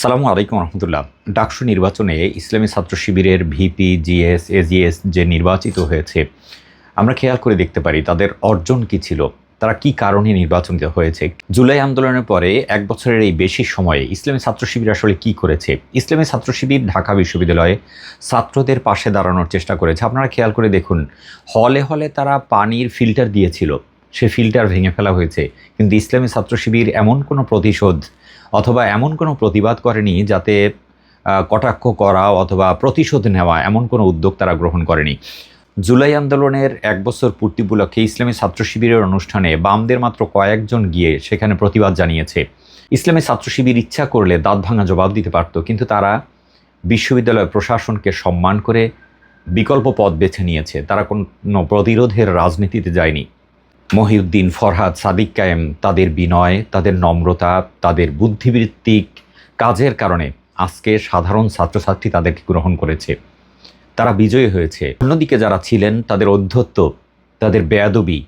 সালামু আলাইকুম রহমতুল্লাহ। ডাকসু নির্বাচনে ইসলামী ছাত্র শিবিরের ভিপি জিএস, এজিএস যে নির্বাচিত হয়েছে, আমরা খেয়াল করে দেখতে পারি তাদের অর্জন কি ছিল, তারা কি কারণে নির্বাচনিত হয়েছে। জুলাই আন্দোলনের পরে এক বছরের এই বেশি সময়ে ইসলামী ছাত্র শিবির আসলে কি করেছে? ইসলামী ছাত্র শিবির ঢাকা বিশ্ববিদ্যালয়ে ছাত্রদের পাশে দাঁড়ানোর চেষ্টা করেছে। আপনারা খেয়াল করে দেখুন, হলে হলে তারা পানির ফিল্টার দিয়েছিল, সে ফিল্টার ভেঙে ফেলা হয়েছে। কিন্তু ইসলামী ছাত্র শিবির এমন কোনো প্রতিশোধ অথবা এমন কোনো প্রতিবাদ করেনি যাতে কটাক্ষ করা অথবা প্রতিশোধ নেওয়া এমন কোনো উদ্যোগ তারা গ্রহণ করেনি। জুলাই আন্দোলনের এক বছর পূর্তি উপলক্ষে ইসলামী ছাত্র শিবিরের অনুষ্ঠানে বামদের মাত্র কয়েকজন গিয়ে সেখানে প্রতিবাদ জানিয়েছে। ইসলামী ছাত্র শিবির ইচ্ছা করলে দাঁত ভাঙা জবাব দিতে পারত, কিন্তু তারা বিশ্ববিদ্যালয় প্রশাসনকে সম্মান করে বিকল্প পথ বেছে নিয়েছে। তারা কোনো প্রতিরোধের রাজনীতিতে যায়নি। মহিউদ্দিন, ফরহাদ, সাদিক কায়েম, তাদের বিনয়, তাদের নম্রতা, তাদের বুদ্ধিবৃত্তিক কাজের কারণে আজকে সাধারণ ছাত্রছাত্রী তাদেরকে গ্রহণ করেছে। তারা বিজয়ী হয়েছে। অন্যদিকে যারা ছিলেন, তাদের অধ্যত্ব তাদের বেয়াদবি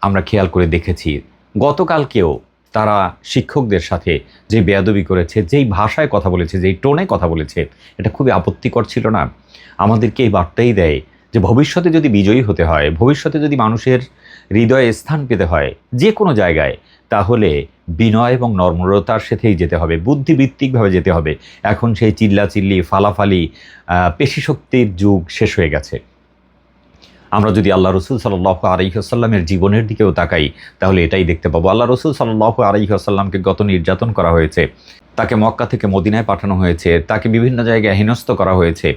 আমরা খেয়াল করে দেখেছি। গতকালকেও তারা শিক্ষকদের সাথে যে বেয়াদবি করেছে, যেই ভাষায় কথা বলেছে, যেই টোনে কথা বলেছে, এটা খুবই আপত্তিকর ছিল না। আমাদেরকে এই বার্তাই দেয় যে ভবিষ্যতে যদি বিজয়ী হতে হয়, ভবিষ্যতে যদি মানুষের হৃদয়ে স্থান পেতে হয় যে কোনো জায়গায়, তাহলে বিনয় এবং নর্মরতার সাথেই যেতে হবে বুদ্ধিভিত্তিকভাবে যেতে হবে। এখন সেই চিল্লাচিল্লি, ফালাফালি পেশিশক্তির যুগ শেষ হয়ে গেছে। আমরা যদি আল্লাহ রসুল সাল্লাহ আলহিহাসাল্লামের জীবনের দিকেও তাকাই, তাহলে এটাই দেখতে পাবো। আল্লাহ রসুল সাল্লাহ আলহিহাসাল্লামকে গত নির্যাতন করা হয়েছে, তাকে মক্কা থেকে মদিনায় পাঠানো হয়েছে, তাকে বিভিন্ন জায়গায় হেনস্থ করা হয়েছে।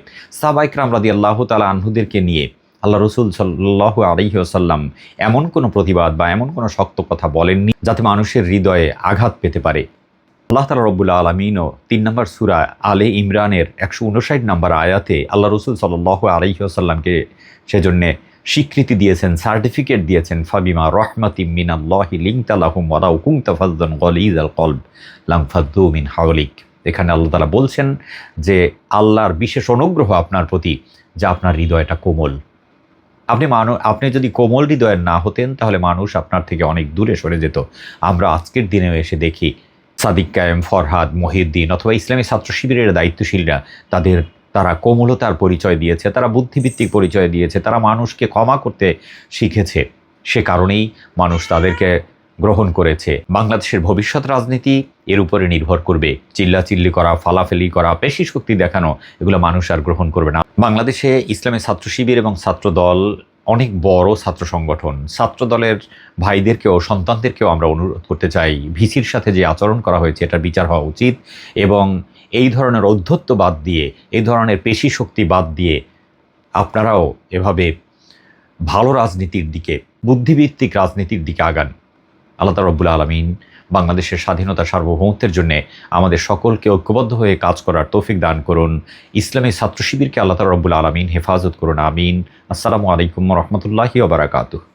সাবাইকরাম রাদি আল্লাহ তালা আনহুদেরকে নিয়ে আল্লাহ রসুল সাল্লাহ আলহিহাসাল্লাম এমন কোনো প্রতিবাদ বা এমন কোনো শক্ত কথা বলেননি যাতে মানুষের হৃদয়ে আঘাত পেতে পারে। আল্লাহ তালা রব্বুল্লা আলমিনও তিন নম্বর সুরা আলে ইমরানের একশো উনষাট নম্বর আয়াতে আল্লাহ রসুল সাল্লাহ আলহিহাসাল্লামকে সেজন্যে স্বীকৃতি দিয়েছেন, সার্টিফিকেট দিয়েছেন, ফাবিমা রহমাতি মিনাল্লাহি লিংতালাহুম ওয়ালাউ কুংতা ফাজ্জান গলিজ আল কলব লাম ফাদ্দু মিন হাওলিক। এখানে আল্লাহ তালা বলছেন যে আল্লাহর বিশেষ অনুগ্রহ আপনার প্রতি, যা আপনার হৃদয়টা কোমল। আপনি মানুষ আপনি যদি কোমল হৃদয়ের না হতেন, তাহলে মানুষ আপনার থেকে অনেক দূরে সরে যেত। আমরা আজকের দিনেও এসে দেখি সাদিক কায়েম, ফরহাদ, মহিউদ্দিন অথবা ইসলামী ছাত্র শিবিরের দায়িত্বশীলরা, তাদের, তারা কোমলতার পরিচয় দিয়েছে, তারা বুদ্ধিভিত্তিক পরিচয় দিয়েছে, তারা মানুষকে ক্ষমা করতে শিখেছে। সে কারণেই মানুষ তাদেরকে গ্রহণ করেছে। বাংলাদেশের ভবিষ্যৎ রাজনীতি এর উপরে নির্ভর করবে। চিল্লাচিল্লি করা, ফালাফেলি করা পেশি শক্তি দেখানো, এগুলো মানুষ আর গ্রহণ করবে না। বাংলাদেশে ইসলামী ছাত্র শিবির এবং ছাত্র দল অনেক বড় ছাত্র সংগঠন। ছাত্র দলের ভাইদেরকেও, সন্তানদেরকেও আমরা অনুরোধ করতে চাই, ভিসির সাথে যে আচরণ করা হয়েছে এটা বিচার হওয়া উচিত এবং এই ধরনের অধ্যত্ব বাদ দিয়ে, এই ধরনের পেশি শক্তি বাদ দিয়ে আপনারাও এভাবে ভালো রাজনীতির দিকে বুদ্ধিভিত্তিক রাজনীতির দিকে আগান। আল্লাহ রব্বুল আলমিন বাংলাদেশের স্বাধীনতা সার্বভৌমত্বের জন্য আমাদের সকলকে ঐক্যবদ্ধ হয়ে কাজ করার তৌফিক দান করুন। ইসলামী ছাত্র শিবিরকে আল্লাহ রব্বুল আলমিন হেফাজত করুন, আমিন। আসসালামু আলাইকুম রহমতুল্লাহি ওবরাকাতুহ